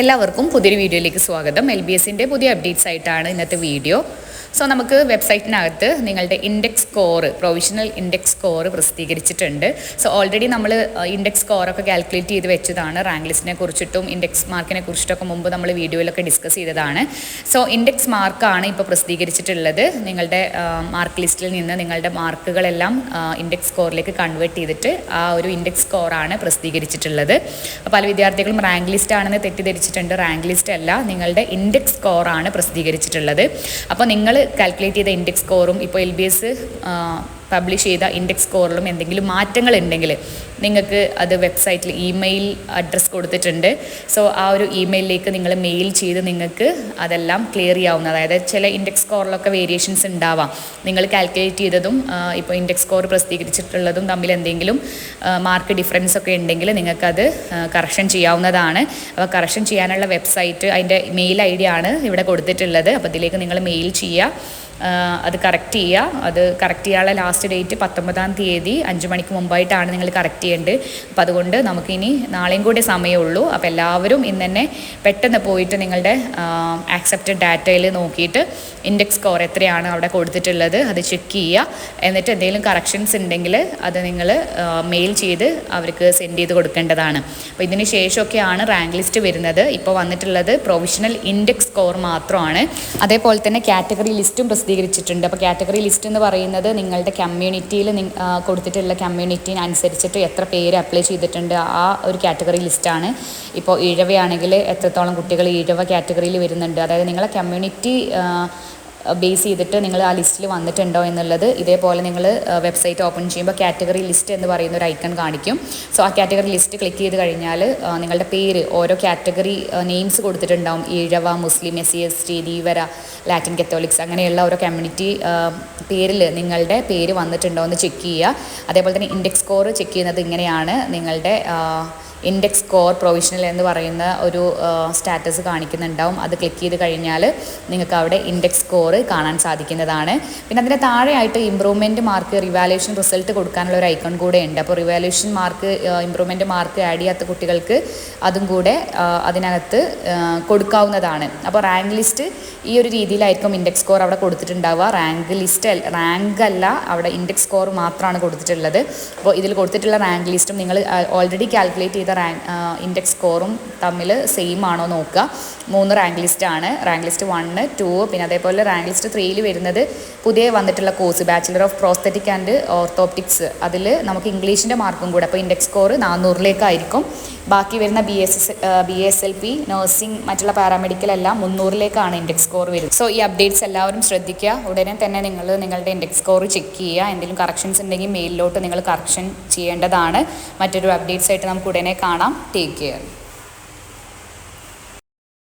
എല്ലാവർക്കും പുതിയൊരു വീഡിയോയിലേക്ക് സ്വാഗതം. എൽ ബി എസിന്റെ പുതിയ അപ്ഡേറ്റ്സ് ആയിട്ടാണ് ഇന്നത്തെ വീഡിയോ. സോ നമുക്ക് വെബ്സൈറ്റിനകത്ത് നിങ്ങളുടെ index score provisional index score പ്രസിദ്ധീകരിച്ചിട്ടുണ്ട്. സോ ഓൾറെഡി നമ്മൾ ഇൻഡെക്സ് സ്കോറൊക്കെ കാൽക്കുലേറ്റ് ചെയ്ത് വെച്ചതാണ്. റാങ്ക് ലിസ്റ്റിനെ കുറിച്ചിട്ടും ഇൻഡെക്സ് മാർക്കിനെ കുറിച്ചിട്ടൊക്കെ മുമ്പ് നമ്മൾ വീഡിയോയിലൊക്കെ ഡിസ്കസ് ചെയ്തതാണ്. സോ ഇൻഡെക്സ് മാർക്കാണ് ഇപ്പോൾ പ്രസിദ്ധീകരിച്ചിട്ടുള്ളത്. നിങ്ങളുടെ മാർക്ക് ലിസ്റ്റിൽ നിന്ന് നിങ്ങളുടെ മാർക്കുകളെല്ലാം ഇൻഡെക്സ് സ്കോറിലേക്ക് കൺവേർട്ട് ചെയ്തിട്ട് ആ ഒരു ഇൻഡെക്സ് സ്കോറാണ് പ്രസിദ്ധീകരിച്ചിട്ടുള്ളത്. പല വിദ്യാർത്ഥികളും റാങ്ക് ലിസ്റ്റ് ആണെന്ന് തെറ്റിദ്ധരിച്ചിട്ടുണ്ട്. റാങ്ക് ലിസ്റ്റ് അല്ല നിങ്ങളുടെ ഇൻഡെക്സ് സ്കോറാണ് പ്രസിദ്ധീകരിച്ചിട്ടുള്ളത്. അപ്പോൾ നിങ്ങൾ കാൽക്കുലേറ്റ് ചെയ്ത ഇൻഡെക്സ് സ്കോറും ഇപ്പോൾ എൽ ബി എസ് പബ്ലിഷ് ചെയ്ത ഇൻഡെക്സ് സ്കോറിലും എന്തെങ്കിലും മാറ്റങ്ങൾ ഉണ്ടെങ്കിൽ നിങ്ങൾക്ക് അത് വെബ്സൈറ്റിൽ ഇമെയിൽ അഡ്രസ്സ് കൊടുത്തിട്ടുണ്ട്. സോ ആ ഒരു ഇമെയിലിലേക്ക് നിങ്ങൾ മെയിൽ ചെയ്ത് നിങ്ങൾക്ക് അതെല്ലാം ക്ലിയർ ചെയ്യാവുന്ന അതായത് ചില ഇൻഡെക്സ് സ്കോറിലൊക്കെ വേരിയേഷൻസ് ഉണ്ടാവാം. നിങ്ങൾ കാൽക്കുലേറ്റ് ചെയ്തതും ഇപ്പോൾ ഇൻഡെക്സ് സ്കോർ പ്രസിദ്ധീകരിച്ചിട്ടുള്ളതും തമ്മിൽ എന്തെങ്കിലും മാർക്ക് ഡിഫറൻസ് ഒക്കെ ഉണ്ടെങ്കിൽ നിങ്ങൾക്കത് കറക്ഷൻ ചെയ്യാവുന്നതാണ്. അപ്പോൾ കറക്ഷൻ ചെയ്യാനുള്ള വെബ്സൈറ്റ് അതിന്റെ മെയിൽ ഐ ഡി ആണ് ഇവിടെ കൊടുത്തിട്ടുള്ളത്. അപ്പോൾ ഇതിലേക്ക് നിങ്ങൾ മെയിൽ ചെയ്യുക. അത് കറക്റ്റ് ചെയ്യുക അത് കറക്റ്റ് ചെയ്യാനുള്ള ലാസ്റ്റ് ഡേറ്റ് പത്തൊമ്പതാം തീയതി അഞ്ച് മണിക്ക് മുമ്പായിട്ടാണ് നിങ്ങൾ കറക്റ്റ് ചെയ്യേണ്ടത്. അപ്പോൾ അതുകൊണ്ട് നമുക്കിനി നാളെയും കൂടി സമയമുള്ളൂ. അപ്പോൾ എല്ലാവരും ഇന്ന് തന്നെ പെട്ടെന്ന് പോയിട്ട് നിങ്ങളുടെ ആക്സെപ്റ്റഡ് ഡാറ്റയിൽ നോക്കിയിട്ട് ഇൻഡെക്സ് സ്കോർ എത്രയാണ് അവിടെ കൊടുത്തിട്ടുള്ളത് അത് ചെക്ക് ചെയ്യുക. എന്നിട്ട് എന്തെങ്കിലും കറക്ഷൻസ് ഉണ്ടെങ്കിൽ അത് നിങ്ങൾ മെയിൽ ചെയ്ത് അവർക്ക് സെൻഡ് ചെയ്ത് കൊടുക്കേണ്ടതാണ്. അപ്പോൾ ഇതിന് ശേഷമൊക്കെയാണ് റാങ്ക് ലിസ്റ്റ് വരുന്നത്. ഇപ്പോൾ വന്നിട്ടുള്ളത് പ്രൊവിഷണൽ ഇൻഡെക്സ് സ്കോർ മാത്രമാണ്. അതേപോലെ തന്നെ കാറ്റഗറി ലിസ്റ്റും പ്രസിദ്ധീകരിച്ചിട്ടുണ്ട് അപ്പോൾ കാറ്റഗറി ലിസ്റ്റ് എന്ന് പറയുന്നത് നിങ്ങളുടെ കമ്മ്യൂണിറ്റിയിൽ കൊടുത്തിട്ടുള്ള കമ്മ്യൂണിറ്റിന് അനുസരിച്ചിട്ട് എത്ര പേര് അപ്ലൈ ചെയ്തിട്ടുണ്ട് ആ ഒരു കാറ്റഗറി ലിസ്റ്റാണ് ഇപ്പോൾ ഈഴവയാണെങ്കിൽ എത്രത്തോളം കുട്ടികൾ ഈഴവ കാറ്റഗറിയിൽ വരുന്നുണ്ട്. അതായത് നിങ്ങളെ കമ്മ്യൂണിറ്റി ബേസ് ചെയ്തിട്ട് നിങ്ങൾ ആ ലിസ്റ്റിൽ വന്നിട്ടുണ്ടോ എന്നുള്ളത് ഇതേപോലെ നിങ്ങൾ വെബ്സൈറ്റ് ഓപ്പൺ ചെയ്യുമ്പോൾ കാറ്റഗറി ലിസ്റ്റ് എന്ന് പറയുന്ന ഒരു ഐക്കൺ കാണിക്കും. സോ ആ കാറ്റഗറി ലിസ്റ്റ് ക്ലിക്ക് ചെയ്ത് കഴിഞ്ഞാൽ നിങ്ങളുടെ പേര് ഓരോ കാറ്റഗറി നെയിംസ് കൊടുത്തിട്ടുണ്ടാവും. Ezhava Muslim S C S T Dheevara Latin Catholics അങ്ങനെയുള്ള ഓരോ കമ്മ്യൂണിറ്റി പേരിൽ നിങ്ങളുടെ പേര് വന്നിട്ടുണ്ടോ എന്ന് ചെക്ക് ചെയ്യുക. അതേപോലെ തന്നെ ഇൻഡെക്സ് സ്കോർ ചെക്ക് ചെയ്യുന്നത് ഇങ്ങനെയാണ് നിങ്ങളുടെ ഇൻഡെക്സ് സ്കോർ പ്രൊവിഷണൽ എന്ന് പറയുന്ന ഒരു സ്റ്റാറ്റസ് കാണിക്കുന്നുണ്ടാവും. അത് ക്ലിക്ക് ചെയ്ത് കഴിഞ്ഞാൽ നിങ്ങൾക്ക് അവിടെ ഇൻഡെക്സ് സ്കോർ കാണാൻ സാധിക്കുന്നതാണ്. പിന്നെ അതിന്റെ താഴെയായിട്ട് ഇമ്പ്രൂവ്മെന്റ് മാർക്ക് റിവാലുവേഷൻ റിസൾട്ട് കൊടുക്കാനുള്ള ഒരു ഐക്കൺ കൂടെ ഉണ്ട്. അപ്പോൾ revaluation mark improvement mark add ചെയ്യാത്ത കുട്ടികൾക്ക് അതും കൂടെ അതിനകത്ത് കൊടുക്കാവുന്നതാണ്. അപ്പോൾ റാങ്ക് ലിസ്റ്റ് ഈ ഒരു രീതിയിലായിരിക്കും ഇൻഡെക്സ് സ്കോർ അവിടെ കൊടുത്തിട്ടുണ്ടാവുക. റാങ്ക് ലിസ്റ്റ് റാങ്ക് അല്ല അവിടെ ഇൻഡെക്സ് സ്കോർ മാത്രമാണ് കൊടുത്തിട്ടുള്ളത്. അപ്പോൾ ഇതിൽ കൊടുത്തിട്ടുള്ള റാങ്ക് ലിസ്റ്റും നിങ്ങൾ ഓൾറെഡി കാൽക്കുലേറ്റ് ചെയ്ത റാങ്ക് ഇൻഡെക്സ് സ്കോറും തമ്മിൽ സെയിം ആണോ നോക്കുക. മൂന്ന് റാങ്ക് ലിസ്റ്റ് ആണ്. റാങ്ക് ലിസ്റ്റ് വണ്ണ് ടു പിന്നെ അതേപോലെ റാങ്ക് ലിസ്റ്റ് ത്രീയിൽ വരുന്നത് പുതിയ വന്നിട്ടുള്ള course bachelor of prosthetic and orthoptics അതിൽ നമുക്ക് ഇംഗ്ലീഷിന്റെ മാർക്കും കൂടെ അപ്പോൾ ഇൻഡെക്സ് സ്കോർ നാനൂറിലേക്കായിരിക്കും ബാക്കി വരുന്ന B S S B S L P nursing മറ്റുള്ള പാരാമെഡിക്കൽ എല്ലാം മുന്നൂറിലേക്കാണ് ഇൻഡെക്സ് സ്കോർ വരുന്നത്. സോ ഈ അപ്ഡേറ്റ്സ് എല്ലാവരും ശ്രദ്ധിക്കുക. ഉടനെ തന്നെ നിങ്ങൾ നിങ്ങളുടെ ഇൻഡെക്സ് സ്കോർ ചെക്ക് ചെയ്യുക. എന്തെങ്കിലും കറക്ഷൻസ് ഉണ്ടെങ്കിൽ മെയിലിലോട്ട് നിങ്ങൾ കറക്ഷൻ ചെയ്യേണ്ടതാണ്. മറ്റൊരു അപ്ഡേറ്റ്സ് ആയിട്ട് നമുക്ക് ഉടനെ കാണാം. Take care